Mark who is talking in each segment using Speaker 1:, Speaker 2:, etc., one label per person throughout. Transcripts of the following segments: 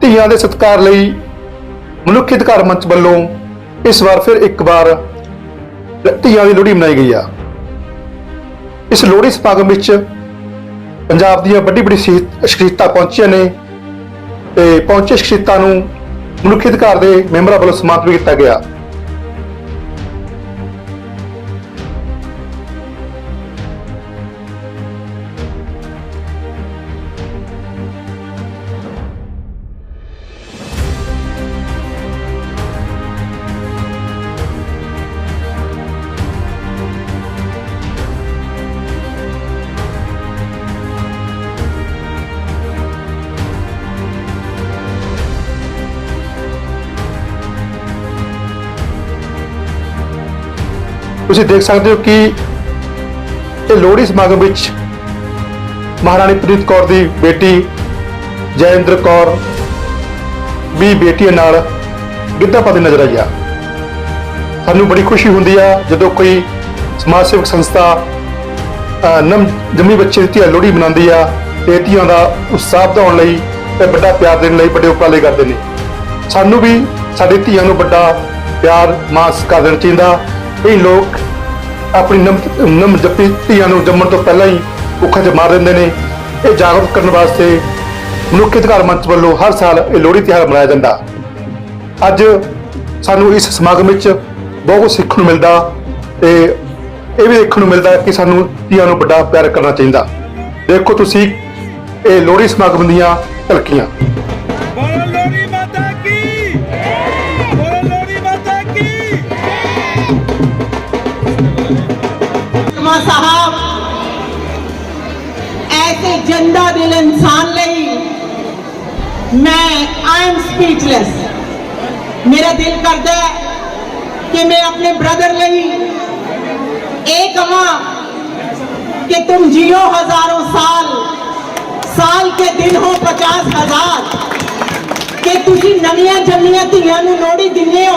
Speaker 1: ਧੀਆਂ ਦੇ ਸਤਿਕਾਰ ਲਈ ਮਨੁੱਖੀ ਅਧਿਕਾਰ ਮੰਚ ਵੱਲੋਂ ਇਸ ਵਾਰ ਫਿਰ ਇੱਕ ਵਾਰ ਧੀਆਂ ਦੀ ਲੋਹੜੀ ਮਨਾਈ ਗਈ ਆ। ਇਸ ਲੋਹੜੀ ਸਮਾਗਮ ਵਿੱਚ ਪੰਜਾਬ ਦੀਆਂ ਵੱਡੀ ਵੱਡੀ ਸ਼ਖਸੀ- ਸ਼ਖਸੀਅਤਾਂ ਪਹੁੰਚੀਆਂ ਨੇ ਤੇ ਪਹੁੰਚੇ ਸ਼ਖਸੀਅਤਾਂ ਨੂੰ ਮਨੁੱਖੀ ਅਧਿਕਾਰ ਦੇ ਮੈਂਬਰਾਂ ਵੱਲੋਂ ਸਨਮਾਨਿਤ ਕੀਤਾ ਗਿਆ। ਤੁਸੀਂ ਦੇਖ ਸਕਦੇ ਹੋ ਕਿ ਇਹ ਲੋਹੜੀ ਸਮਾਗਮ ਵਿੱਚ ਮਹਾਰਾਣੀ ਪ੍ਰੀਤ ਕੌਰ ਦੀ ਬੇਟੀ ਜੈਇੰਦਰ ਕੌਰ ਵੀ ਬੇਟੀਆਂ ਨਾਲ ਗਿੱਧਾ ਪਾਉਂਦੀ ਨਜ਼ਰ ਆਈ ਆ। ਸਾਨੂੰ ਬੜੀ ਖੁਸ਼ੀ ਹੁੰਦੀ ਆ ਜਦੋਂ ਕੋਈ ਸਮਾਜ ਸੇਵਕ ਸੰਸਥਾ ਨਮ, ਜੰਮੀ ਬੱਚੇ ਦੀ ਧੀਆਂ ਲੋਹੜੀ ਮਨਾਉਂਦੀ ਆ ਤੇ ਧੀਆਂ ਦਾ ਉਤਸ਼ਾਹ ਵਧਾਉਣ ਲਈ ਤੇ ਵੱਡਾ ਪਿਆਰ ਦੇਣ ਲਈ ਵੱਡੇ ਉਪਰਾਲੇ ਕਰਦੇ ਨੇ। ਸਾਨੂੰ ਵੀ ਸਾਡੀ ਧੀਆਂ ਨੂੰ ਵੱਡਾ ਪਿਆਰ ਮਾਸ ਕਰ ਦੇਣਾ ਚਾਹੀਦਾ। ਇਹ ਲੋਕ ਆਪਣੀ ਨਮ ਨਮ ਜੱਪੀ ਧੀਆਂ ਨੂੰ ਜੰਮਣ ਤੋਂ ਪਹਿਲਾਂ ਹੀ ਭੁੱਖਾਂ 'ਚ ਮਾਰ ਦਿੰਦੇ ਨੇ। ਇਹ ਜਾਗਰੂਕ ਕਰਨ ਵਾਸਤੇ ਮਨੁੱਖੀ ਅਧਿਕਾਰ ਮੰਚ ਵੱਲੋਂ ਹਰ ਸਾਲ ਇਹ ਲੋਹੜੀ ਤਿਉਹਾਰ ਮਨਾਇਆ ਜਾਂਦਾ। ਅੱਜ ਸਾਨੂੰ ਇਸ ਸਮਾਗਮ ਵਿੱਚ ਬਹੁਤ ਕੁਝ ਸਿੱਖਣ ਨੂੰ ਮਿਲਦਾ ਤੇ ਇਹ ਵੀ ਦੇਖਣ ਨੂੰ ਮਿਲਦਾ ਕਿ ਸਾਨੂੰ ਧੀਆਂ ਨੂੰ ਵੱਡਾ ਪਿਆਰ ਕਰਨਾ ਚਾਹੀਦਾ। ਦੇਖੋ ਤੁਸੀਂ ਇਹ ਲੋਹੜੀ ਸਮਾਗਮ ਦੀਆਂ ਝਲਕੀਆਂ।
Speaker 2: ਐਸੇ ਜੰਦਾ ਦਿਲ ਇਨਸਾਨ ਲਈ ਮੈਂ ਆਈ ਐਮ ਸਪੀਚਲੈਸ ਮੇਰਾ ਦਿਲ ਕਰਦਾ ਹੈ ਕਿ ਮੈਂ ਆਪਣੇ ਬ੍ਰਦਰ ਲਈ ਇਹ ਕਹਾਂ कि तुम जियो हजारों साल साल के दिन हो पचास हजार ਕਿ ਤੁਸੀਂ ਨਵੀਆਂ ਜੰਮੀਆਂ ਧੀਆਂ ਨੂੰ ਲੋਹੜੀ ਦਿੰਦੇ ਹੋ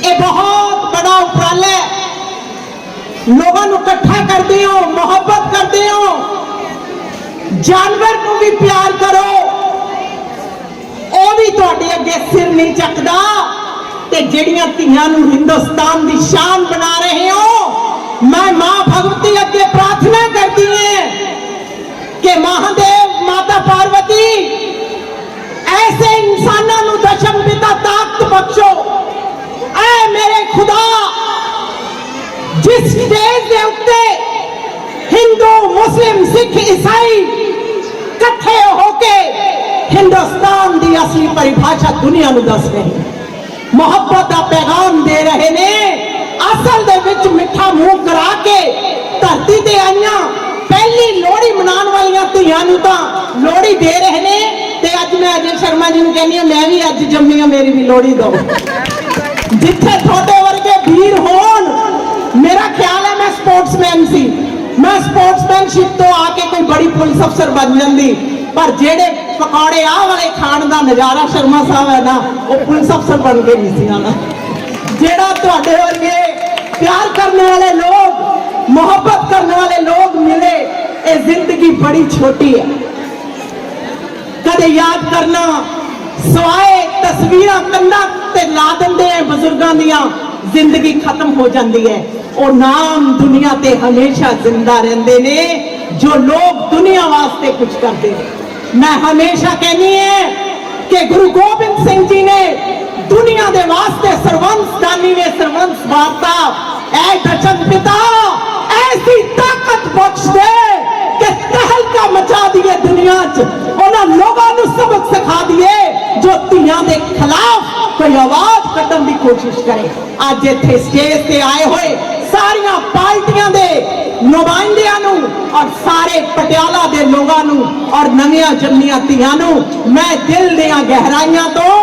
Speaker 2: ਇਹ ਬਹੁਤ ਬੜਾ ਉਪਰਾਲਾ ਹੈ ਲੋਕਾਂ ਨੂੰ ਇਕੱਠਾ ਕਰਦੇ ਹੋ ਮੁਹੱਬਤ ਕਰਦੇ ਹੋ ਜਾਨਵਰ ਨੂੰ ਵੀ ਪਿਆਰ ਕਰੋ। ਉਹ ਵੀ ਤੁਹਾਡੇ ਅੱਗੇ ਸਿਰ ਨਹੀਂ ਚੱਕਦਾ। ਤੇ ਜਿਹੜੀਆਂ ਧੀਆਂ ਨੂੰ ਹਿੰਦੁਸਤਾਨ ਦੀ ਸ਼ਾਨ ਬਣਾ ਰਹੇ ਹੋ, ਮੈਂ ਮਾਂ ਭਗਵਤੀ ਅੱਗੇ ਪ੍ਰਾਰਥਨਾ ਕਰਦੀ ਹਾਂ ਕਿ ਮਹਾਦੇਵ ਮਾਤਾ ਪਾਰਵਤੀ, ਐਸੇ ਇਨਸਾਨਾਂ ਨੂੰ ਦਸ਼ਮ ਪਿਤਾ ਤਾਕਤ ਬਖਸ਼ੋ। ਐ ਮੇਰੇ ਖੁਦਾ, ਜਿਸ ਸਟੇਜ ਦੇ ਉੱਤੇ ਹਿੰਦੂ ਮੁਸਲਿਮ ਸਿੱਖ ਈਸਾਈ ਇਕੱਠੇ ਹੋ ਕੇ ਹਿੰਦੁਸਤਾਨ ਦੀ ਅਸਲੀ ਪਰਿਭਾਸ਼ਾ ਦੁਨੀਆ ਨੂੰ ਦੱਸ ਰਹੇ ਮੁਹੱਬਤ ਦਾ ਪੈਗਾਮ ਦੇ ਰਹੇ ਨੇ ਅਸਲ ਦੇ ਵਿੱਚ ਮਿੱਠਾ ਮੂੰਹ ਕਰਾ ਕੇ ਧਰਤੀ ਤੇ ਆਈਆਂ ਪਹਿਲੀ ਲੋਹੜੀ ਮਨਾਉਣ ਵਾਲੀਆਂ ਧੀਆਂ ਨੂੰ ਤਾਂ ਲੋਹੜੀ ਦੇ ਰਹੇ ਨੇ ਤੇ ਅੱਜ ਮੈਂ ਅਜੇ ਸ਼ਰਮਾ ਜੀ ਨੂੰ ਕਹਿੰਦੀ ਹਾਂ ਮੈਂ ਵੀ ਅੱਜ ਜੰਮੀ ਹਾਂ ਮੇਰੀ ਵੀ ਲੋਹੜੀ ਦੋ ਜਿੱਥੇ ਤੁਹਾਡੇ ਵਰਗੇ ਵੀਰ ਹੋਣ ਮੇਰਾ ਖਿਆਲ ਹੈ ਮੈਂ ਸਪੋਰਟਸਮੈਨ ਸੀ ਮੈਂ ਸਪੋਰਟਸਮੈਨਸ਼ਿਪ ਤੋਂ ਆ ਕੇ ਕੋਈ ਬੜੀ ਪੁਲਿਸ ਅਫਸਰ ਬਣ ਜਾਂਦੀ, ਪਰ ਜਿਹੜੇ ਪਕੌੜੇ ਆਹ ਵਾਲੇ ਖਾਣ ਦਾ ਨਜ਼ਾਰਾ ਸ਼ਰਮਾ ਸਾਹਿਬ ਹੈ ਨਾ, ਉਹ ਪੁਲਿਸ ਅਫਸਰ ਬਣ ਕੇ ਨਹੀਂ ਸੀ ਆਣਾ ਜਿਹੜਾ ਤੁਹਾਡੇ ਵਰਗੇ ਪਿਆਰ ਕਰਨ ਵਾਲੇ ਲੋਕ, ਮੁਹੱਬਤ ਕਰਨ ਵਾਲੇ ਲੋਕ ਮਿਲੇ, ਇਹ ਜ਼ਿੰਦਗੀ ਬੜੀ ਛੋਟੀ ਹੈ। ਕਦੇ ਯਾਦ ਕਰਨਾ, ਸਵਾਏ ਤਸਵੀਰਾਂ ਕੰਨਾਂ ਤੇ ਲਾ ਦਿੰਦੇ ਆ ਬਜ਼ੁਰਗਾਂ ਦੀਆਂ ਜ਼ਿੰਦਗੀ ਖਤਮ ਹੋ ਜਾਂਦੀ ਹੈ। ਉਹ ਨਾਮ ਦੁਨੀਆ ਤੇ ਹਮੇਸ਼ਾ ਜ਼ਿੰਦਾ ਰਹਿੰਦੇ ਨੇ, ਜੋ ਲੋਕ ਦੁਨੀਆ ਵਾਸਤੇ ਕੁਝ ਕਰਦੇ ਨੇ। ਮੈਂ ਹਮੇਸ਼ਾ ਕਹਿੰਦੀ ਹਾਂ ਕਿ ਗੁਰੂ ਗੋਬਿੰਦ ਸਿੰਘ ਜੀ ਨੇ ਦੁਨੀਆ ਦੇ ਵਾਸਤੇ ਸਰਵੰਸ ਦਾਨੀ ਨੇ ਸਰਵੰਸ ਵਾਰਤਾ ਐ ਦਸ਼ਮ ਪਿਤਾ ਐਸੀ ਤਾਕਤ ਬਖਸ਼ ਦੇ ਕਿ ਤਹਿਲਕਾ ਮਚਾ ਦਈਏ ਦੁਨੀਆ 'ਚ ਉਹਨਾਂ ਲੋਕਾਂ ਨੂੰ ਸਬਕ ਸਿਖਾ ਦਈਏ ਜੋ ਧੀਆਂ ਦੇ ਖਿਲਾਫ ਕੋਈ ਆਵਾਜ਼ ਕੱਢਣ ਦੀ ਕੋਸ਼ਿਸ਼ ਕਰੇ। ਅੱਜ ਇੱਥੇ ਸਟੇਜ ਤੇ ਆਏ ਹੋਏ ਸਾਰੀਆਂ ਪਾਰਟੀਆਂ ਦੇ ਨੁਮਾਇੰਦਿਆਂ ਨੂੰ ਔਰ ਸਾਰੇ ਪਟਿਆਲਾ ਦੇ ਲੋਕਾਂ ਨੂੰ ਔਰ ਨਵੀਆਂ ਜੰਮੀਆਂ ਧੀਆਂ ਨੂੰ ਮੈਂ ਦਿਲ ਦੀਆਂ ਗਹਿਰਾਈਆਂ ਤੋਂ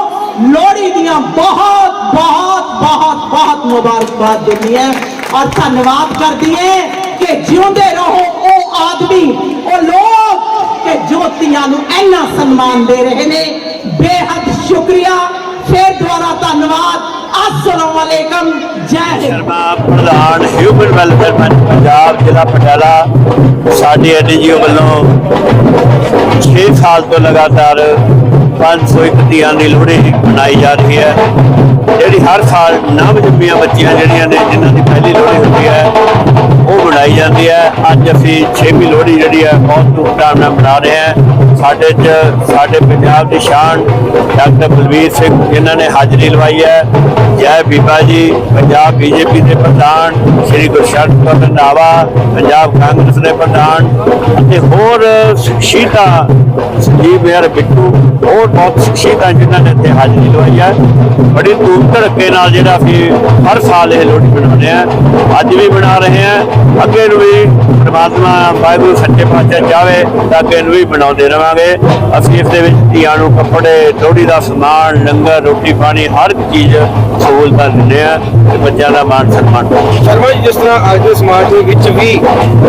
Speaker 2: ਲੋਹੜੀ ਦੀਆਂ ਬਹੁਤ ਬਹੁਤ ਬਹੁਤ ਬਹੁਤ ਮੁਬਾਰਕਬਾਦ ਦਿੰਦੀ ਹੈ ਔਰ ਧੰਨਵਾਦ ਕਰਦੀ ਹੈ ਕਿ ਜਿਉਂਦੇ ਰਹੋ ਉਹ ਆਦਮੀ, ਉਹ ਲੋਕ ਕਿ ਜੋ ਧੀਆਂ ਨੂੰ ਇੰਨਾ ਸਨਮਾਨ ਦੇ ਰਹੇ ਨੇ। ਬੇਹੱਦ ਸ਼ੁਕਰੀਆ। ਫੇਰ ਦੁਬਾਰਾ ਧੰਨਵਾਦ ਅਸਲਾਮ ਵਾਲੇਕਮ ਜੈ ਹਿੰਦ
Speaker 3: ਸ਼ਰਮਾ ਪ੍ਰਧਾਨ ਹਿਊਮਨ ਵੈਲਫੇਅਰ ਮੰਚ ਪੰਜਾਬ ਜ਼ਿਲ੍ਹਾ ਪਟਿਆਲਾ। ਸਾਡੀ ਐਨਜੀਓ ਵੱਲੋਂ 6 ਸਾਲ ਤੋਂ ਲਗਾਤਾਰ 501 ਧੀਆਂ ਦੀ ਲੋਹੜੀ ਮਨਾਈ ਜਾ ਰਹੀ ਹੈ। ਜਿਹੜੀ ਹਰ ਸਾਲ ਨਵ ਜੰਮੀਆਂ ਬੱਚੀਆਂ ਜਿਹੜੀਆਂ ਨੇ, ਜਿਨ੍ਹਾਂ ਦੀ ਪਹਿਲੀ ਲੋਹੜੀ ਹੁੰਦੀ ਹੈ, ਉਹ ਮਨਾਈ ਜਾਂਦੀ ਹੈ। ਅੱਜ ਅਸੀਂ 6ਵੀਂ ਲੋਹੜੀ ਜਿਹੜੀ ਹੈ, ਬਹੁਤ ਧੂਮਧਾਮ ਨਾਲ ਮਨਾ ਰਹੇ ਹਾਂ। ਸਾਡੇ ਚ, ਸਾਡੇ ਪੰਜਾਬ ਦੀ ਸ਼ਾਨ ਡਾਕਟਰ ਬਲਵੀਰ ਸਿੰਘ ਜਿਨ੍ਹਾਂ ਨੇ ਹਾਜ਼ਰੀ ਲਵਾਈ ਹੈ। ਜੈ ਬੀਬਾ ਜੀ, ਪੰਜਾਬ ਬੀਜੇਪੀ ਦੇ ਪ੍ਰਧਾਨ, ਸ਼੍ਰੀ ਗੁਰਸ਼ਰਨ ਕੌਰ ਰੰਧਾਵਾ ਪੰਜਾਬ ਕਾਂਗਰਸ ਦੇ ਪ੍ਰਧਾਨ ਅਤੇ ਹੋਰ ਸ਼ਖਸੀਅਤਾਂ, ਸੰਜੀਵ ਮੇਰ ਬਿੱਟੂ, ਹੋਰ ਬਹੁਤ ਸ਼ਖਸੀਅਤਾਂ ਜਿਨ੍ਹਾਂ ਨੇ ਇੱਥੇ ਹਾਜ਼ਰੀ ਲਵਾਈ ਹੈ। ਬੜੀ ਧੂਮ ਧੜੱਕੇ ਨਾਲ ਜਿਹੜਾ ਅਸੀਂ ਹਰ ਸਾਲ ਇਹ ਲੋਹੜੀ ਮਨਾਉਂਦੇ ਆ। ਅੱਜ ਵੀ ਮਨਾ ਰਹੇ ਹਾਂ ਅੱਗੇ ਨੂੰ ਵੀ ਪਰਮਾਤਮਾ ਵਾਹਿਗੁਰੂ ਸੱਚੇ ਪਾਤਸ਼ਾਹ ਚਾਵੇ ਤਾਂ ਅੱਗੇ ਨੂੰ ਵੀ ਮਨਾਉਂਦੇ ਰਹਾਂ ਰਵਾਂਗੇ ਅਸੀਂ ਇਸ ਦੇ ਵਿੱਚ ਧੀਆਂ ਨੂੰ ਕੱਪੜੇ ਲੋਹੜੀ ਦਾ ਸਮਾਨ ਲੰਗਰ ਰੋਟੀ ਪਾਣੀ ਹਰ ਇੱਕ ਚੀਜ਼ ਸਹੂਲਤਾਂ ਦਿੰਦੇ ਆ ਤੇ ਬੱਚਿਆਂ ਦਾ ਮਾਣ ਸਨਮਾਨ।
Speaker 4: ਸ਼ਰਮਾ ਜੀ ਜਿਸ ਤਰ੍ਹਾਂ ਅੱਜ ਦੇ ਸਮਾਜ ਦੇ ਵਿੱਚ ਵੀ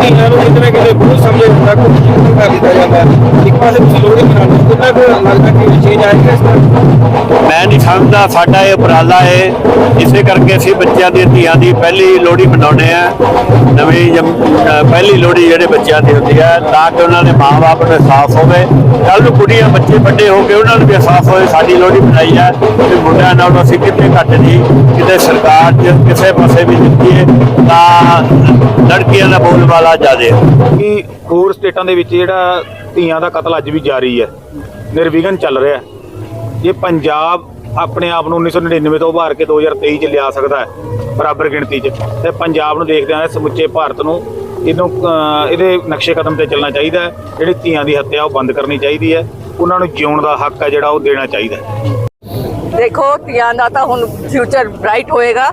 Speaker 4: ਧੀਆਂ ਨੂੰ ਕਿਤੇ ਨਾ ਕਿਤੇ ਬਹੁਤ ਸਮਝਿਆ ਜਾਂਦਾ ਕੁਝ ਕਰ ਦਿੱਤਾ ਜਾਂਦਾ ਹੈ। ਇੱਕ ਪਾਸੇ ਤੁਸੀਂ ਲੋਹੜੀ ਮਨਾਉਂਦੇ ਹੋ ਕਿੰਨਾ ਕੁ ਲੱਗਦਾ ਕਿ ਚੇਂਜ ਆਏਗਾ ਇਸ ਤਰ੍ਹਾਂ
Speaker 3: ਮੈਂ ਨਹੀਂ ਸਮਝਦਾ ਸਾਡਾ ਇਹ ਉਪਰਾਲਾ ਹੈ ਇਸੇ ਕਰਕੇ ਅਸੀਂ ਬੱਚਿਆਂ ਦੀ ਧੀਆਂ ਦੀ ਪਹਿਲੀ ਲੋਹੜੀ ਮਨਾਉਂਦੇ ਆ ਨਵੀਂ ਪਹਿਲੀ ਲੋਹੜੀ ਜਿਹੜੇ ਬੱਚਿਆਂ ਦੀ ਹੁੰਦੀ ਹੈ ਤਾਂ ਕਿ ਉਹਨਾਂ ਦੇ ਮਾਪੇ ਨੂੰ ਅਹਿਸਾਸ ਹੋਵੇ ਕੱਲ ਨੂੰ ਕੁੜੀਆਂ ਬੱਚੇ ਵੱਡੇ ਹੋ ਕੇ ਉਹਨਾਂ ਨੂੰ ਵੀ ਅਹਿਸਾਸ ਹੋਵੇ ਸਾਡੀ ਲੋਹੜੀ ਮਨਾਈ ਹੈ ਤੇ ਮੁੰਡਿਆਂ ਨਾਲ ਅਸੀਂ ਕਿਤੇ ਘੱਟ ਨਹੀਂ, ਕਿਤੇ ਸਰਕਾਰ 'ਚ ਕਿਸੇ ਪਾਸੇ ਵੀ ਦਿੱਤੀ ਤਾਂ ਲੜਕੀਆਂ ਦਾ ਬੋਲਬਾਲਾ ਜ਼ਿਆਦਾ ਹੈ
Speaker 5: ਕਿ ਹੋਰ ਸਟੇਟਾਂ ਦੇ ਵਿੱਚ ਜਿਹੜਾ ਧੀਆਂ ਦਾ ਕਤਲ ਅੱਜ ਵੀ ਜਾਰੀ ਹੈ, ਨਿਰਵਿਘਨ ਚੱਲ ਰਿਹਾ ਇਹ ਪੰਜਾਬ ਆਪਣੇ ਆਪ ਨੂੰ 1999 ਤੋਂ ਉਭਾਰ ਕੇ 2023 ਚ ਲਿਆ ਸਕਦਾ ਹੈ ਬਰਾਬਰ ਗਿਣਤੀ ਚ। ਤੇ ਪੰਜਾਬ ਨੂੰ ਦੇਖਦੇ ਹਾਂ ਸਮੁੱਚੇ ਭਾਰਤ ਨੂੰ ਇਹਨੂੰ ਇਹਦੇ ਨਕਸ਼ੇ ਕਦਮ ਤੇ ਚੱਲਣਾ ਚਾਹੀਦਾ ਹੈ। ਜਿਹੜੀ ਧੀਆਂ ਦੀ ਹੱਤਿਆ ਉਹ ਬੰਦ ਕਰਨੀ ਚਾਹੀਦੀ ਹੈ। ਉਹਨਾਂ ਨੂੰ ਜਿਉਣ ਦਾ ਹੱਕ ਹੈ ਜਿਹੜਾ ਉਹ ਦੇਣਾ ਚਾਹੀਦਾ ਹੈ।
Speaker 6: ਦੇਖੋ ਧੀਆਂ ਦਾ ਤਾਂ ਹੁਣ ਫਿਊਚਰ ਬ੍ਰਾਈਟ ਹੋਏਗਾ।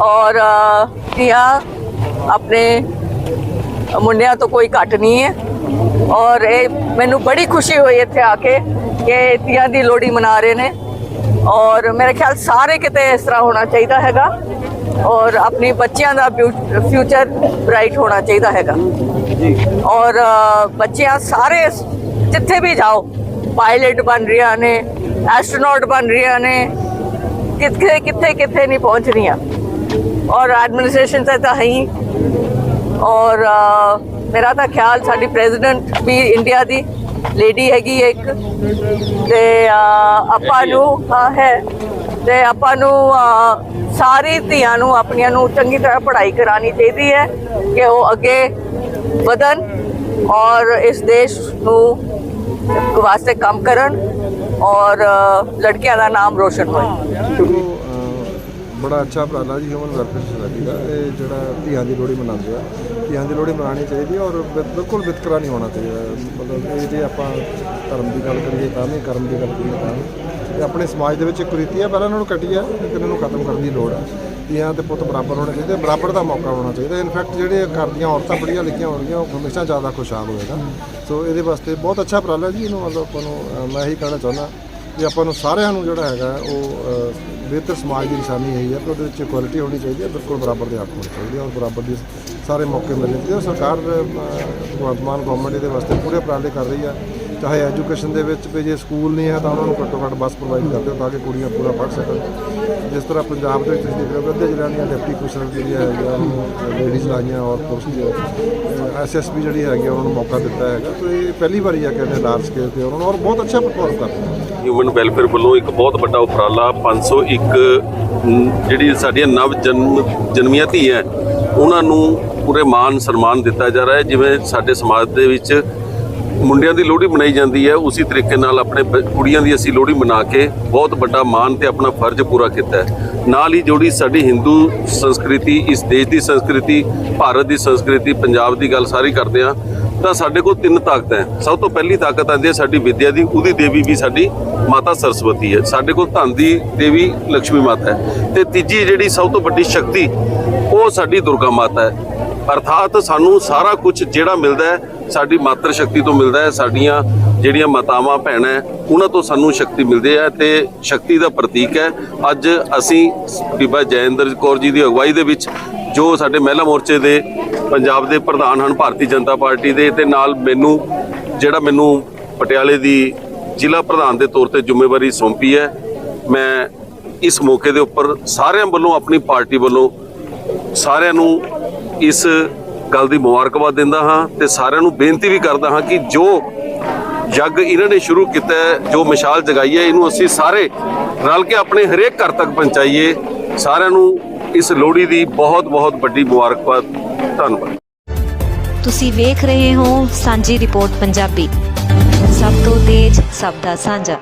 Speaker 6: ਔਰ ਅ, ਧੀਆਂ ਆਪਣੇ ਮੁੰਡਿਆਂ ਤੋਂ ਕੋਈ ਘੱਟ ਨਹੀਂ ਹੈ। ਔਰ ਇਹ ਮੈਨੂੰ ਬੜੀ ਖੁਸ਼ੀ ਹੋਈ ਇੱਥੇ ਆ ਕੇ ਕਿ ਧੀਆਂ ਦੀ ਲੋਹੜੀ ਮਨਾ ਰਹੇ ਨੇ। ਔਰ ਮੇਰੇ ਖਿਆਲ ਸਾਰੇ ਕਿਤੇ ਇਸ ਤਰ੍ਹਾਂ ਹੋਣਾ ਚਾਹੀਦਾ ਹੈਗਾ। ਔਰ ਆਪਣੀ ਬੱਚਿਆਂ ਦਾ ਫਿਊਚਰ ਬ੍ਰਾਈਟ ਹੋਣਾ ਚਾਹੀਦਾ ਹੈਗਾ। ਔਰ ਅ, ਬੱਚਿਆਂ ਸਾਰੇ ਜਿੱਥੇ ਵੀ ਜਾਓ ਪਾਇਲਟ ਬਣ ਰਹੀਆਂ ਨੇ ਐਸਟਰੋਨੌਟ ਬਣ ਰਹੀਆਂ ਨੇ ਕਿੱਥੇ ਕਿੱਥੇ ਕਿੱਥੇ ਨਹੀਂ ਪਹੁੰਚ ਰਹੀਆਂ ਔਰ ਐਡਮਿਨਿਸਟ੍ਰੇਸ਼ਨ ਤੇ ਤਾਂ ਹੈ ਹੀ। ਔਰ ਮੇਰਾ ਤਾਂ ਖਿਆਲ ਸਾਡੀ ਪ੍ਰੈਜ਼ੀਡੈਂਟ ਵੀ ਇੰਡੀਆ ਦੀ ਲੇਡੀ ਹੈਗੀ ਇੱਕ। ਤੇ ਆਪਾਂ ਨੂੰ ਹੈ। ਤੇ ਆਪਾਂ ਨੂੰ ਸਾਰੀ ਧੀਆਂ ਨੂੰ ਆਪਣੀਆਂ ਨੂੰ ਚੰਗੀ ਤਰ੍ਹਾਂ ਪੜ੍ਹਾਈ ਕਰਾਣੀ ਚਾਹੀਦੀ ਹੈ ਕਿ ਉਹ ਅੱਗੇ ਵਧਣ ਔਰ ਇਸ ਦੇਸ਼ ਨੂੰ ਵਾਸਤੇ ਕੰਮ ਕਰਨ ਔਰ ਅ, ਲੜਕਿਆਂ ਦਾ ਨਾਮ ਰੋਸ਼ਨ ਹੋਏ।
Speaker 7: ਬੜਾ ਅੱਛਾ ਉਪਰਾਲਾ ਜੀ ਹਿਊਮਨ ਵੈਲਫੇਅਰ ਸੁਸਾਇਟੀ ਦਾ। ਇਹ ਜਿਹੜਾ ਧੀਆਂ ਦੀ ਲੋਹੜੀ ਮਨਾਉਂਦੇ ਆ। ਧੀਆਂ ਦੀ ਲੋਹੜੀ ਮਨਾਉਣੀ ਚਾਹੀਦੀ ਹੈ ਔਰ ਬਿ- ਬਿਲਕੁਲ ਵਿਤਕਰਾ ਨਹੀਂ ਹੋਣਾ ਚਾਹੀਦਾ। ਮਤਲਬ ਇਹ ਜੇ ਆਪਾਂ ਧਰਮ ਦੀ ਗੱਲ ਕਰੀਏ ਤਾਂ ਵੀ, ਕਰਮ ਦੀ ਗੱਲ ਕਰੀਏ ਤਾਂ ਵੀ। ਇਹ ਆਪਣੇ ਸਮਾਜ ਦੇ ਵਿੱਚ ਇੱਕ ਕੁਰੀਤੀ ਹੈ ਪਹਿਲਾਂ ਉਹਨਾਂ ਨੂੰ ਕੱਟੀ ਹੈ ਲੇਕਿਨ ਇਹਨੂੰ ਖਤਮ ਕਰਨ ਦੀ ਲੋੜ ਹੈ ਧੀਆਂ ਤੇ ਪੁੱਤ ਬਰਾਬਰ ਹੋਣੇ ਚਾਹੀਦੇ, ਬਰਾਬਰ ਦਾ ਮੌਕਾ ਹੋਣਾ ਚਾਹੀਦਾ। ਇਨਫੈਕਟ ਜਿਹੜੇ ਘਰ ਦੀਆਂ ਔਰਤਾਂ ਪੜ੍ਹੀਆਂ ਲਿਖੀਆਂ ਹੋਣਗੀਆਂ, ਉਹ ਹਮੇਸ਼ਾ ਜ਼ਿਆਦਾ ਖੁਸ਼ਹਾਲ ਹੋਏਗਾ। ਸੋ ਇਹਦੇ ਵਾਸਤੇ ਬਹੁਤ ਅੱਛਾ ਉਪਰਾਲਾ ਜੀ। ਇਹਨੂੰ ਮਤਲਬ ਆਪਾਂ ਨੂੰ ਮੈਂ ਇਹੀ ਕਹਿਣਾ ਚਾਹੁੰਦਾ ਵੀ ਆਪਾਂ ਨੂੰ ਸਾਰਿਆਂ ਨੂੰ ਜਿਹੜਾ ਹੈਗਾ, ਉਹ ਬਿਹਤਰ ਸਮਾਜ ਦੀ ਨਿਸ਼ਾਨੀ ਇਹੀ ਹੈ ਕਿ ਉਹਦੇ ਵਿੱਚ ਇਕੁਐਲਿਟੀ ਹੋਣੀ ਚਾਹੀਦੀ ਹੈ ਬਿਲਕੁਲ ਬਰਾਬਰ ਦੇ ਹੱਕ ਹੋਣੇ ਚਾਹੀਦੇ ਆ ਔਰ ਬਰਾਬਰ ਦੇ ਸਾਰੇ ਮੌਕੇ ਮਿਲਣੇ ਚਾਹੀਦੇ ਆ। ਸਰਕਾਰ ਅਹ, ਭਗਵੰਤ ਮਾਨ ਗਵਰਨਮੈਂਟ ਇਹਦੇ ਵਾਸਤੇ ਪੂਰੇ ਉਪਰਾਲੇ ਕਰ ਰਹੀ ਹੈ ਚਾਹੇ ਐਜੂਕੇਸ਼ਨ ਦੇ ਵਿੱਚ ਵੀ ਜੇ ਸਕੂਲ ਨਹੀਂ ਹੈ ਤਾਂ ਉਹਨਾਂ ਨੂੰ ਘੱਟੋ ਘੱਟ ਬੱਸ ਪ੍ਰੋਵਾਈਡ ਕਰ ਦਿਓ ਤਾਂ ਕਿ ਕੁੜੀਆਂ ਪੂਰਾ ਪੜ੍ਹ ਸਕਣ। ਜਿਸ ਤਰ੍ਹਾਂ ਪੰਜਾਬ ਦੇ ਵਿੱਚ ਤੁਸੀਂ ਦੇਖ ਰਹੇ ਹੋ ਅੱਧੇ ਜ਼ਿਲ੍ਹਿਆਂ ਦੀਆਂ ਡਿਪਟੀ ਕਮਿਸ਼ਨਰ ਜਿਹੜੀਆਂ ਹੈਗੀਆਂ ਲੇਡੀਜ਼ ਲਾਈਆਂ ਔਰ ਪੁਰਸ਼ ਐਸਐਸਪੀ ਜਿਹੜੀ ਹੈਗੀ ਆ, ਉਹਨਾਂ ਨੂੰ ਮੌਕਾ ਦਿੱਤਾ ਹੈਗਾ। ਸੋ ਇਹ ਪਹਿਲੀ ਵਾਰੀ ਆ ਕਿ ਇਹਨੇ ਲਾਰਜ ਸਕੇਲ ਤੇ ਉਹਨਾਂ ਨੂੰ ਔਰ ਬਹੁਤ ਅੱਛਾ ਪਰਫਾਰਮ ਕਰ ਰਹੇ
Speaker 8: ਹਿਊਮਨ ਵੈਲਫੇਅਰ ਵੱਲੋਂ ਇੱਕ ਬਹੁਤ ਵੱਡਾ ਉਪਰਾਲਾ 501 ਨ- ਜਿਹੜੀ ਸਾਡੀਆਂ ਨਵ ਜਨਮ ਜਨਮੀਆਂ ਧੀਆਂ ਉਹਨਾਂ ਨੂੰ ਪੂਰੇ ਮਾਨ ਸਨਮਾਨ ਦਿੱਤਾ ਜਾ ਰਿਹਾ ਹੈ। ਜਿਵੇਂ ਸਾਡੇ ਸਮਾਜ ਦੇ ਵਿੱਚ ਮੁੰਡਿਆਂ ਦੀ ਲੋਹੜੀ ਮਨਾਈ ਜਾਂਦੀ ਹੈ, ਉਸੇ ਤਰੀਕੇ ਨਾਲ ਆਪਣੇ ਕੁੜੀਆਂ ਦੀ ਅਸੀਂ ਲੋਹੜੀ ਮਨਾ ਕੇ ਬਹੁਤ ਵੱਡਾ ਮਾਣ ਤੇ ਆਪਣਾ ਫਰਜ਼ ਪੂਰਾ ਕੀਤਾ ਹੈ। ਨਾਲ ਹੀ ਜਿਹੜੀ ਸਾਡੀ ਹਿੰਦੂ ਸੰਸਕ੍ਰਿਤੀ, ਇਸ ਦੇਸ਼ ਦੀ ਸੰਸਕ੍ਰਿਤੀ, ਭਾਰਤ ਦੀ ਸੰਸਕ੍ਰਿਤੀ, ਪੰਜਾਬ ਦੀ ਗੱਲ ਸਾਰੀ ਕਰਦੇ ਹਾਂ, ਤਾਂ ਸਾਡੇ ਕੋਲ ਤਿੰਨ ਤਾਕਤਾਂ ਹੈ। ਸਭ ਤੋਂ ਪਹਿਲੀ ਤਾਕਤ ਆਉਂਦੀ ਹੈ ਸਾਡੀ ਵਿਦਿਆ ਦੀ, ਉਹਦੀ ਦੇਵੀ ਵੀ ਸਾਡੀ ਮਾਤਾ ਸਰਸਵਤੀ ਹੈ। ਸਾਡੇ ਕੋਲ ਧਨ ਦੀ ਦੇਵੀ ਲక్ష్ਮੀ ਮਾਤਾ ਹੈ। ਤੇ ਤੀਜੀ ਜਿਹੜੀ ਸਭ ਤੋਂ ਵੱਡੀ ਸ਼ਕਤੀ, ਉਹ ਸਾਡੀ ਦੁਰਗਾ ਮਾਤਾ ਹੈ। ਅਰਥਾਤ ਸਾਨੂੰ ਸਾਰਾ ਕੁਝ ਜਿਹੜਾ ਮਿਲਦਾ ਹੈ ਸਾਡੀ ਮਾਤਰ ਸ਼ਕਤੀ ਤੋਂ ਮਿਲਦਾ ਹੈ, ਸਾਡੀਆਂ ਜਿਹੜੀਆਂ ਮਾਤਾਵਾਂ, ਭੈਣਾਂ ਉਹਨਾਂ ਤੋਂ ਸਾਨੂੰ ਸ਼ਕਤੀ ਮਿਲਦੀ ਹੈ ਤੇ ਸ਼ਕਤੀ ਦਾ ਪ੍ਰਤੀਕ ਹੈ। ਅੱਜ ਅਸੀਂ ਬੀਬਾ ਜੈਇੰਦਰ ਕੌਰ ਜੀ ਦੀ ਅਗਵਾਈ ਦੇ ਵਿੱਚ ਜੋ ਸਾਡੇ ਮਹਿਲਾ ਮੋਰਚੇ ਦੇ ਪੰਜਾਬ ਦੇ ਪ੍ਰਧਾਨ ਹਨ, ਭਾਰਤੀ ਜਨਤਾ ਪਾਰਟੀ ਦੇ ਤੇ ਨਾਲ ਮੈਨੂੰ, ਜਿਹੜਾ ਮੈਨੂੰ ਪਟਿਆਲੇ ਦੀ ਜ਼ਿਲ੍ਹਾ ਪ੍ਰਧਾਨ ਦੇ ਤੌਰ ਤੇ ਜ਼ਿੰਮੇਵਾਰੀ ਸੌਂਪੀ ਹੈ, ਮੈਂ ਇਸ ਮੌਕੇ ਦੇ ਉੱਪਰ ਸਾਰਿਆਂ ਵੱਲੋਂ, ਆਪਣੀ ਪਾਰਟੀ ਵੱਲੋਂ ਸਾਰਿਆਂ ਨੂੰ ਇਸ ਗੱਲ ਦੀ ਮੁਬਾਰਕਬਾਦ ਦਿੰਦਾ ਹਾਂ ਤੇ ਸਾਰਿਆਂ ਨੂੰ ਬੇਨਤੀ ਵੀ ਕਰਦਾ ਹਾਂ ਕਿ ਜੋ ਜੱਗ ਇਹਨਾਂ ਨੇ ਸ਼ੁਰੂ ਕੀਤਾ ਜੋ ਮਿਸਾਲ ਜਗਾਈ ਹੈ, ਇਹਨੂੰ ਅਸੀਂ ਸਾਰੇ ਰਲ ਕੇ ਆਪਣੇ ਹਰੇਕ ਘਰ ਤੱਕ ਪਹੁੰਚਾਈਏ। ਸਾਰਿਆਂ ਨੂੰ ਇਸ ਲੋਹੜੀ ਦੀ ਬਹੁਤ ਬਹੁਤ ਵੱਡੀ ਮੁਬਾਰਕਬਾਦ। ਧੰਨਵਾਦ।
Speaker 9: ਤੁਸੀਂ ਵੇਖ ਰਹੇ ਹੋ ਸਾਂਝੀ ਰਿਪੋਰਟ ਪੰਜਾਬੀ। ਸਭ ਤੋਂ ਤੇਜ਼, ਸਭ ਦਾ ਸਾਂਝਾ।